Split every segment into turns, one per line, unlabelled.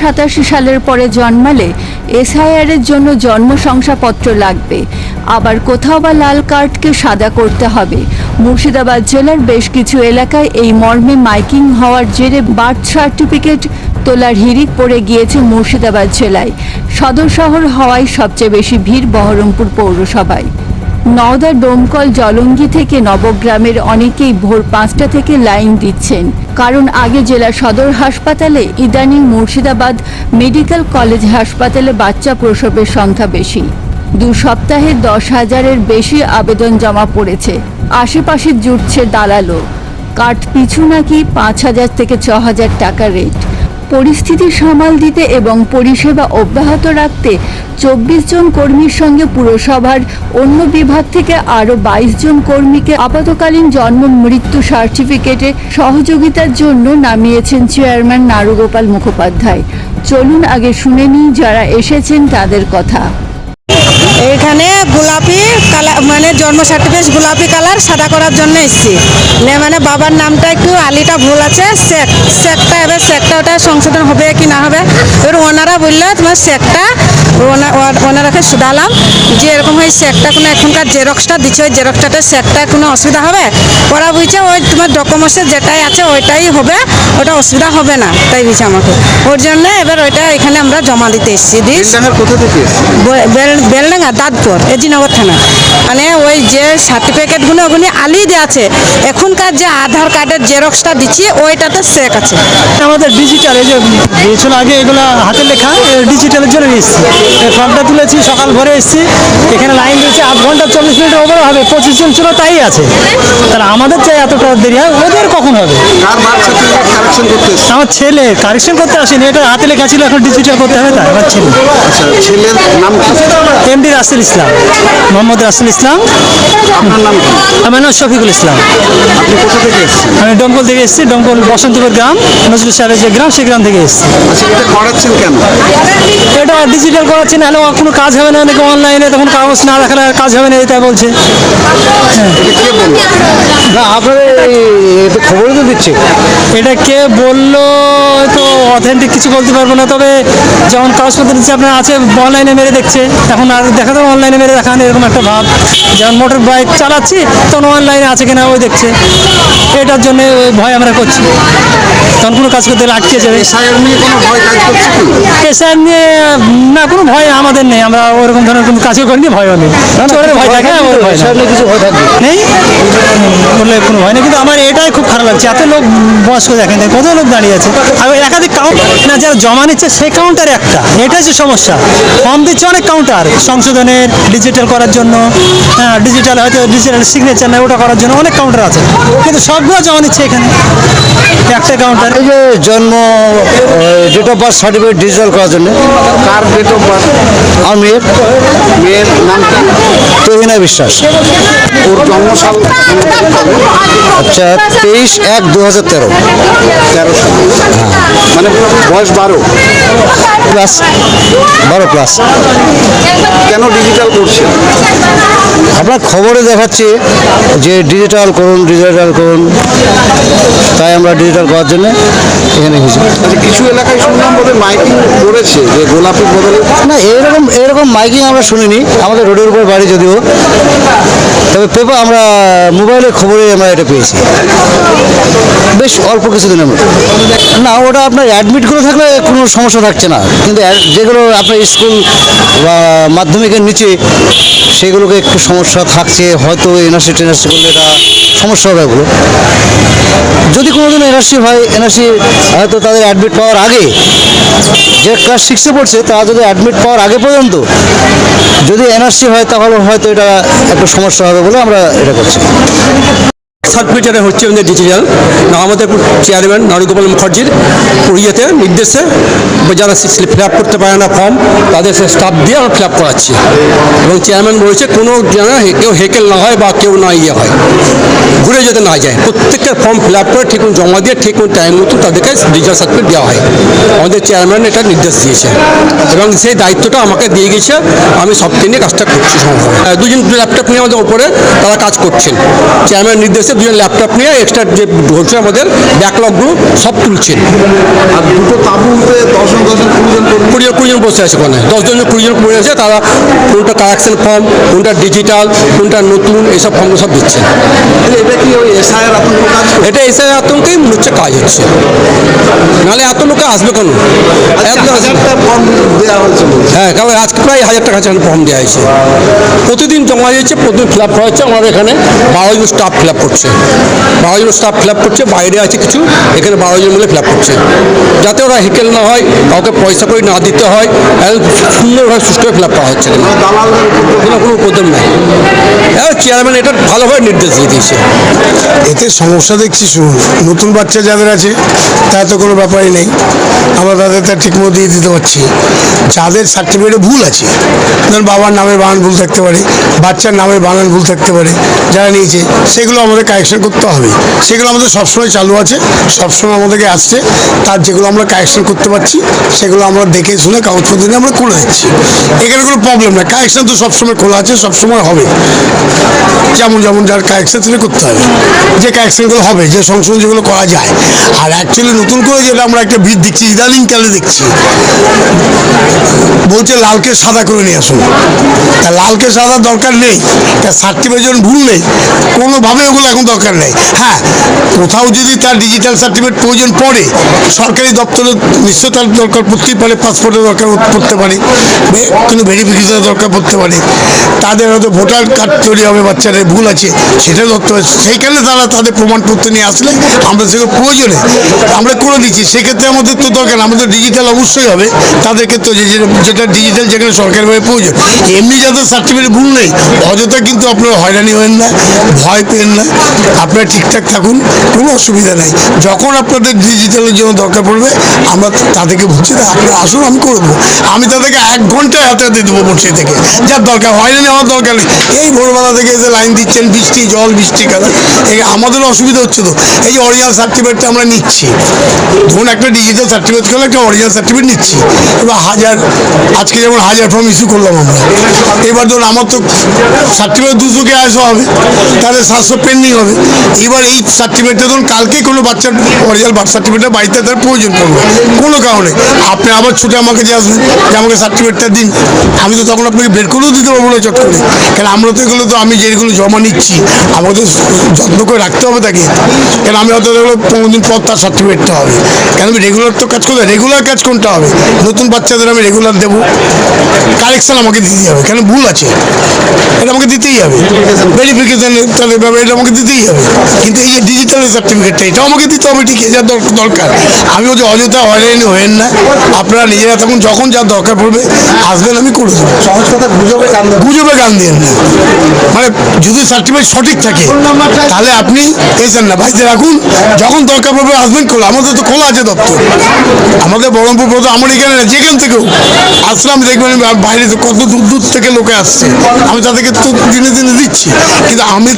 সাতাশি সালের পরে জন্মালে এসআইআর এর জন্য জন্ম শংসাপত্র লাগবে। আবার কোথাও বা লাল কার্ডকে সাদা করতে হবে। মুর্শিদাবাদ জেলার বেশ কিছু এলাকায় এই মর্মে মাইকিং হওয়ার জেরে বার্থ সার্টিফিকেট তোলার হিড়িক পড়ে গিয়েছে মুর্শিদাবাদ জেলায়। সদর শহর হওয়ায় সবচেয়ে বেশি ভিড় বহরমপুর পৌরসভায়। নওদা ডোমকল জলঙ্গি থেকে নবগ্রামের অনেকেই ভোর পাঁচটা থেকে লাইন দিচ্ছেন। কারণ আগে জেলা সদর হাসপাতালে, ইদানিং মুর্শিদাবাদ মেডিকেল কলেজ হাসপাতালে বাচ্চা প্রসবের সংখ্যা বেশি। দু সপ্তাহে দশ হাজারের বেশি আবেদন জমা পড়েছে। আশেপাশে জুটছে দালালো কাঠ পিছু নাকি পাঁচ হাজার থেকে ছ হাজার টাকা রেট। পরিস্থিতি সামাল দিতে এবং পরিষেবা অব্যাহত রাখতে চব্বিশ জন কর্মীর সঙ্গে পুরসভার অন্য বিভাগ থেকে আরও বাইশ জন কর্মীকে আপাতকালীন জন্ম মৃত্যু সার্টিফিকেটে সহযোগিতার জন্য নামিয়েছেন চেয়ারম্যান নারুগোপাল মুখোপাধ্যায়। চলুন আগে শুনে নিই যারা এসেছেন তাদের কথা।
এখানে গোলাপি কালার মানে জন্ম সার্টিফিকেট গোলাপি কালার সাদা করার জন্য এসেছি। মানে বাবার নামটা একটু আলিটা ভুল আছে শেখ শেখটা এবার শেখটা ওটা সংশোধন হবে কি না হবে? এবার ওনারা বলল তোমার ও- ওনারাকে শুধালাম যে এরকম হয় শেখটা কোনো এখনকার জেরক্সটা দিচ্ছে ওই জেরক্সটাতে শেখটা কোনো অসুবিধা হবে? ওরা বুঝছে ওই তোমার ডকুমেন্টসে যেটাই আছে ওইটাই হবে ওটা অসুবিধা হবে না। তাই বুঝছে আমাকে। ওর জন্য এবার ওইটা এখানে আমরা জমা দিতে এসেছি দিস।
বেলডাঙ্গার কোথা থেকে এসেছেন?
বেলডাঙ্গা দাঁতপুর এজিনগর থানা। মানে ওই যে সার্টিফিকেটগুলো ওগুলি আলি দেওয়া আছে। এখনকার যে আধার কার্ডের জেরক্সটা দিচ্ছি ওইটাতে সেক আছে।
আমাদের ডিজিটাল এই যে দিয়েছিল আগে এগুলো হাতে লেখা ডিজিটালের জন্য এসেছি ফর্মটা তুলেছি সকাল ভোরে এসেছি। এখানে লাইন দিয়েছে আধ ঘণ্টা চল্লিশ মিনিট ওপরে হবে পঁচিশ জন ছিল তাই আছে। তাহলে আমাদের চাই এতটা দেরি হয় ওদের কখন হবে? আমার ছেলে কারেকশন করতে আসেনি এটা হাতে লেখা ছিল এখন ডিজিটাল করতে হবে তাই আমার ছেলে।
আচ্ছা ছেলের নাম
এমডি রাসেল ইসলাম। মোহাম্মদ রাসেল ইসলাম।
আপনার নাম কি?
আমার নাম শফিকুল ইসলাম।
আপনি কোথা থেকে এসেছেন?
আমি ডমকল থেকে এসেছি ডমকল বসন্তপুর গ্রাম নজরুল সাহেবের যে গ্রাম সেই গ্রাম থেকে এসেছি।
আচ্ছা এটা করাচ্ছেন কেন?
এটা ডিজিটাল করাচ্ছি নাহলে কোনো কাজ হবে না নাকি অনলাইনে তখন কাগজ না দেখালে আর কাজ হবে না এটা বলছে।
এটা কে বলল?
না আপনারা এটা খবরই তো দিচ্ছে।
এটা কে বলল তো অথেন্টিক কিছু বলতে পারব না তবে যেমন কাগজপত্র দিচ্ছে আপনার আছে অনলাইনে মেরে দেখছে এখন আর দেখা তো অনলাইনে মেরে দেখান এরকম একটা ভাব। যেমন মোটর বাইক চালাচ্ছি তখন অনলাইনে আছে কিনা ওই দেখছে। এটার জন্য ওই ভয় আমরা করছি। তখন কোনো কাজ করতে আটকে যাবে।
এসআর নিয়ে ভয়
না কোনো ভয় আমাদের নেই। আমরা ওরকম ধরনের কোনো কাজও করিনি ভয়ও নেই। চোরের ভয় থাকে আমার ভয়
ভয়
নেই। বললে কোনো হয় না, কিন্তু আমার এটাই খুব খারাপ লাগছে। এত লোক বয়স্ক দেখেন কত লোক দাঁড়িয়ে আছে। আর একাধিক কাউন্টার না, যারা জমা নিচ্ছে, সেই কাউন্টার একটা। এটাই হচ্ছে সমস্যা। ফর্ম দিচ্ছে অনেক কাউন্টার সংশোধনের ডিজিটাল করার জন্য হ্যাঁ ডিজিটাল হয়তো ডিজিটাল সিগনেচার না ওটা করার জন্য অনেক কাউন্টার আছে। কিন্তু সবগুলো জমা নিচ্ছে এখানে। একটা কাউন্টার
এই যে জন্ম date of birth certificate digital করার জন্য।
কার ডেট অফ বার্থ
আমার মেয়ের।
মেয়ের নাম কি?
তহিনা বিশ্বাস।
ওর জন্মসাল?
আচ্ছা তেইশ এক দু হাজার তেরো
তেরো মানে বয়স বারো।
প্লাস বারো প্লাস
কেন ডিজিটাল করছেন
আপনার খবরে দেখাচ্ছে যে ডিজিটাল করুন ডিজিটাল করুন। তাই আমরা ডিজিটাল করার জন্য এখানে এসেছি।
আচ্ছা কিছু এলাকায় শুনলাম মাইকিং করেছে যে গোলাপির বদলে
না এরকম এরকম মাইকিং আমরা শুনিনি। আমাদের রোডের উপর বাড়ি যদিও। তবে পেপার আমরা মোবাইলের খবরে আমরা এটা পেয়েছি। বেশ অল্প কিছুদিনের মধ্যে। না ওটা আপনার অ্যাডমিট করে থাকলে কোনো সমস্যা থাকছে না। কিন্তু যেগুলো আপনার স্কুল বা মাধ্যমিকের নিচে সেগুলোকে একটু সমস্যা থাকছে, হয়তো এনআরসি টেনআরসি করলে এটা সমস্যা হবে ওগুলো যদি কোনোদিন এনআরসি হয়, এনআরসি হয়তো তাদের অ্যাডমিট পাওয়ার আগে যে ক্লাস সিক্সে পড়ছে, তারা যদি অ্যাডমিট পাওয়ার আগে পর্যন্ত যদি এনআরসি হয়, তাহলে হয়তো এটা একটা সমস্যা হবে বলে আমরা এটা করছি।
সার্টিফিকেটে হচ্ছে আমাদের ডিজিটাল আমাদের চেয়ারম্যান নারুগোপাল মুখার্জির ইয়েতে নির্দেশে যারা ফিল আপ করতে পারে না ফর্ম তাদের সে স্টাফ দিয়ে আমরা ফিল আপ করাচ্ছি। এবং চেয়ারম্যান বলেছে, কোনো যেন কেউ হেকেল না হয় বা কেউ না ইয়ে হয়। ঘুরে যেতে না যায়, প্রত্যেকের ফর্ম ফিল আপ করে ঠিক জমা দিয়ে, ঠিক টাইম মতো তাদেরকে ডিজিটাল সার্টিফিকেট দেওয়া হয়। আমাদের চেয়ারম্যান এটা নির্দেশ দিয়েছে। এবং সেই দায়িত্বটা আমাকে দিয়ে গেছে, আমি সবকে নিয়ে কাজটা করছি সম্ভব দুজন ল্যাপটপ নিয়ে আমাদের ওপরে তারা কাজ করছেন। চেয়ারম্যান নির্দেশে দুজন ল্যাপটপ নিয়ে এক্সট্রা যে হচ্ছে আমাদের ব্যাকলগগুলো সব তুলছেন
আর দুটো তাঁবুতে দশ
বসে আছে ওখানে। দশজন কুড়ি জন পড়ে আছে তারা কোনটা কারেকশন ফর্ম কোনটা ডিজিটাল কোনটা নতুন এইসব ফর্ম সব দিচ্ছে।
এটা কি ওই এসআইআর আতঙ্ক কাজ
এটা এসে আতঙ্কেই মনে হচ্ছে কাজ হচ্ছে। নাহলে এত লোকে আসবে কেন?
হয়েছে বলছে।
হ্যাঁ কারণ আজকে প্রায় হাজার টাকা ফর্ম দেওয়া হয়েছে। প্রতিদিন জমা দিয়েছে প্রতিদিন ফিল আপ করা হচ্ছে আমাদের এখানে বারো জন স্টাফ ফিল আপ করছে। বারো জন স্টাফ ফিল আপ করছে বাইরে আছে কিছু এখানে বারো জন মিলে ফিল আপ করছে। যাতে ওরা হেকেল না হয় কাউকে পয়সা করে না দিতে হয় সুন্দরভাবে সুষ্ঠুভাবে ফিল আপ করা হচ্ছে। এখানে।
কোনো
কোনো উপদ্রব নাই। চেয়ারম্যান এটা ভালোভাবে নির্দেশ দিয়ে দিয়েছে।
এতে সমস্যা দেখছি শুনুন নতুন বাচ্চা যাদের আছে তা তো কোনো ব্যাপারই নেই। আমরা তাদের তা ঠিকমতো দিয়ে দিতে পারছি। যাদের সার্টিফিকেটে ভুল আছে ধরুন বাবার নামের বানান ভুল থাকতে পারে বাচ্চার নামের বানান ভুল থাকতে পারে যারা নিয়েছে সেগুলো আমাদের কারেকশন করতে হবে। সেগুলো আমাদের সবসময় চালু আছে, সবসময় আমাদেরকে আসছে। তার যেগুলো আমরা কারেকশন করতে পারছি, সেগুলো আমরা দেখে শুনে কাগজপত্র নিয়ে আমরা করে দিচ্ছি। এখানে কোনো প্রবলেম না। কারেকশন তো সবসময় খোলা আছে, সবসময় হবে। যেমন যেমন যার কারেকশন সেটা করতে হবে। যে কারেকশনগুলো হবে, যে সংশোধন যেগুলো করা যায়। আর অ্যাকচুয়ালি নতুন করে যেটা আমরা একটা ভিড় দেখছি, ইদানিং কালে দেখছি। বলছে লালকে সাদা করে নিয়ে আসুন। তা লালকে সাদা দরকার নেই। তা সার্টিফিকেট যখন ভুল নেই। কোনোভাবে ওগুলো এখন দরকার নেই। হ্যাঁ কোথাও যদি তার ডিজিটাল সার্টিফিকেট প্রয়োজন পড়ে, সরকারি দপ্তরে নিশ্চয় তার দরকার পড়তেই পারে পাসপোর্টের দরকার পড়তে পারে কোনো ভেরিফিকেশনের দরকার পড়তে পারে। তাদের হয়তো ভোটার কার্ড তৈরি হবে, বাচ্চাদের ভুল আছে, সেটা ধরতে হবে। সেইখানে তারা তাদের প্রমাণপত্র নিয়ে আসলে আমরা সেগুলো প্রয়োজনে আমরা করে দিচ্ছি। সেক্ষেত্রে আমাদের তো দরকার, আমাদের ডিজিটাল অবশ্যই হবে। তাদের ক্ষেত্রে যেটা ডিজিটাল যেখানে সরকারিভাবে প্রয়োজন, এমনি যাদের সার্টিফিকেট ভুল নেই, অযথা কিন্তু আপনারা হয়রানি হবেন না, ভয় পেন না। আপনারা ঠিকঠাক থাকুন, কোনো অসুবিধা নাই। যখন আপনাদের ডিজিটালের জন্য দরকার পড়বে, আমরা তাদেরকে বলছি না আপনি আসুন, আমি করব আমি তাদেরকে এক ঘন্টায় হাতে হাতে দেবো বসে থেকে। যার দরকার হয়রানি হওয়ার দরকার নেই। এই ভোরবেলা থেকে এসে লাইন দিচ্ছেন, বৃষ্টি, জল, বৃষ্টি কারণ এই আমাদের অসুবিধা হচ্ছে তো। এই যে অরিজিনাল সার্টিফিকেটটা আমরা নিচ্ছি। ধরুন একটা ডিজিটাল সার্টিফিকেট করলে একটা অরিজিনাল সার্টিফিকেট নিচ্ছি? এবার হাজার, আজকে যেমন হাজার ফর্ম ইস্যু করলাম আমরা। এবার ধরুন আমার তো সার্টিফিকেট দুশো কে আসা হবে, তাহলে সাতশো পেন্ডিং হবে। এবার এই সার্টিফিকেটটা ধরুন কালকেই কোনো বাচ্চার অরিজিনাল বার্থ সার্টিফিকেটটা বাড়িতে তার প্রয়োজন পড়বে। কোনো কারণে। আপনি আবার ছুটে আমাকে যে আসবেন যে আমাকে সার্টিফিকেটটা দিন। আমি তো তখন আপনাকে বের করেও দিতে পারব না চট করে কেন, আমরা তো এগুলো তো আমি যেগুলো জমা নিচ্ছি, আমাকে তো যত্ন করে রাখতে হবে তাকে। কেন, আমি হয়তো দেখল পনেরো দিন পর তার সার্টিফিকেটটা হবে। কেন, আমি রেগুলার তো কাজ করতে রেগুলার কাজ কোনটা হবে? নতুন বাচ্চাদের আমি রেগুলার দেবো। কারেকশন আমাকে দিতেই হবে। কেন, ভুল আছে। এটা আমাকে দিতেই হবে। ভেরিফিকেশন তাহলে এটা আমাকে দিতেই হবে কিন্তু এই যে ডিজিটাল সার্টিফিকেটটা এটাও আমাকে দিতে হবে ঠিক দরকার। আমিও যে অযথা হয়রানি হয়েন না। আপনারা নিজেরা তখন যখন দরকার পড়বে আসবেন আমি করে দেবো।
সহজ কথা গুজবে কান
গুজবে গান দিন না। মানে যদি সার্টিফিকেট সঠিক থাকে তাহলে আপনি না বাড়িতে রাখুন। যখন দরকার পড়বে আসবেন খোলা। আমাদের তো খোলা আছে দপ্তর। আমাদের বহরমপুর প্রধান আমার এখানে না যেখান থেকেও। আসলাম দেখবেন বাইরে কত দূর দূর থেকে লোকে আসছে। আমি তাদেরকে তো দিনে দিনে দিচ্ছি। কিন্তু আমি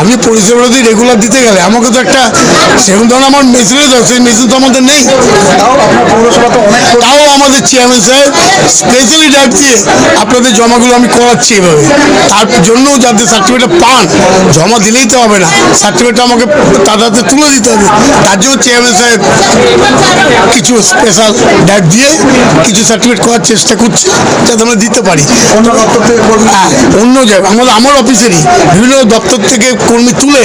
আমি পরিষেবাটা যদি রেগুলার দিতে গেলে আমাকে তো একটা সেরকম ধরুন আমার মেশিনের দরকার সেই মেশিন তো আমাদের নেই।
তাও তো
আমাদের চেয়ারম্যান সাহেব স্পেশালি ডাক দিয়ে আপনাদের জমাগুলো আমি করাচ্ছি এভাবে। তার জন্য যাতে সার্টিফিকেটটা পান জমা দিলেই তো হবে না। সার্টিফিকেটটা আমাকে তার হাতে তুলে দিতে হবে। তার জন্য চেয়ারম্যান সাহেব কিছু স্পেশাল ডাক দিয়ে কিছু সার্টিফিকেট করার চেষ্টা করছি যাতে আমরা দিতে পারি।
অন্য দপ্তর থেকে কর্মী
হ্যাঁ অন্য জায়গায় আমাদের আমার অফিসেরই বিভিন্ন দপ্তর থেকে কর্মী তুলে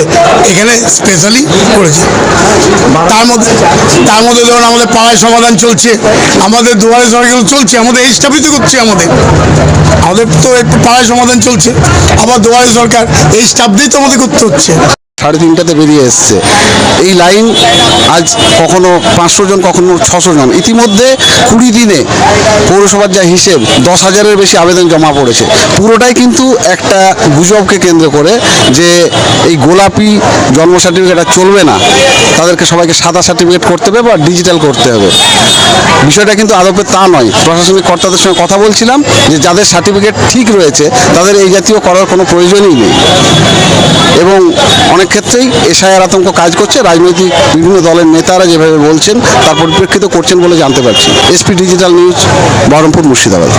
এখানে স্পেশালি করেছে। তার মধ্যে তার মধ্যে ধরুন আমাদের পাড়ায় সমাধান চলছে, আমাদের দুয়ারে সরকার চলছে, আমাদের এই স্থাপিত করছে আমাদের। আমাদের তো একটু পাড়ায় সমাধান চলছে, আবার দুয়ারে সরকার এই স্টাফ দিয়েই তো আমাদের করতে হচ্ছে।
সাড়ে তিনটাতে বেরিয়ে এসছে। এই লাইন আজ কখনো পাঁচশো জন, কখনো ছশো জন। ইতিমধ্যে কুড়ি দিনে পৌরসভার যা হিসেব, দশ হাজারের বেশি আবেদন জমা পড়েছে। পুরোটাই কিন্তু একটা গুজবকে কেন্দ্র করে যে এই গোলাপি জন্ম সার্টিফিকেট আর চলবে না। তাদেরকে সবাইকে সাদা সার্টিফিকেট করতে হবে বা ডিজিটাল করতে হবে। বিষয়টা কিন্তু আদপে তা নয়। প্রশাসনিক কর্তাদের সঙ্গে কথা বলছিলাম যে যাদের সার্টিফিকেট ঠিক রয়েছে, তাদের এই জাতীয় করার কোনো প্রয়োজনই নেই। এবং অনেক ক্ষেত্রেই এসআইআর আতঙ্ক কাজ করছে, রাজনৈতিক বিভিন্ন দলের নেতারা যেভাবে বলছেন, তার পরিপ্রেক্ষিত করছেন বলে জানতে পারছি। SP digital news, Baharampur Murshidabad.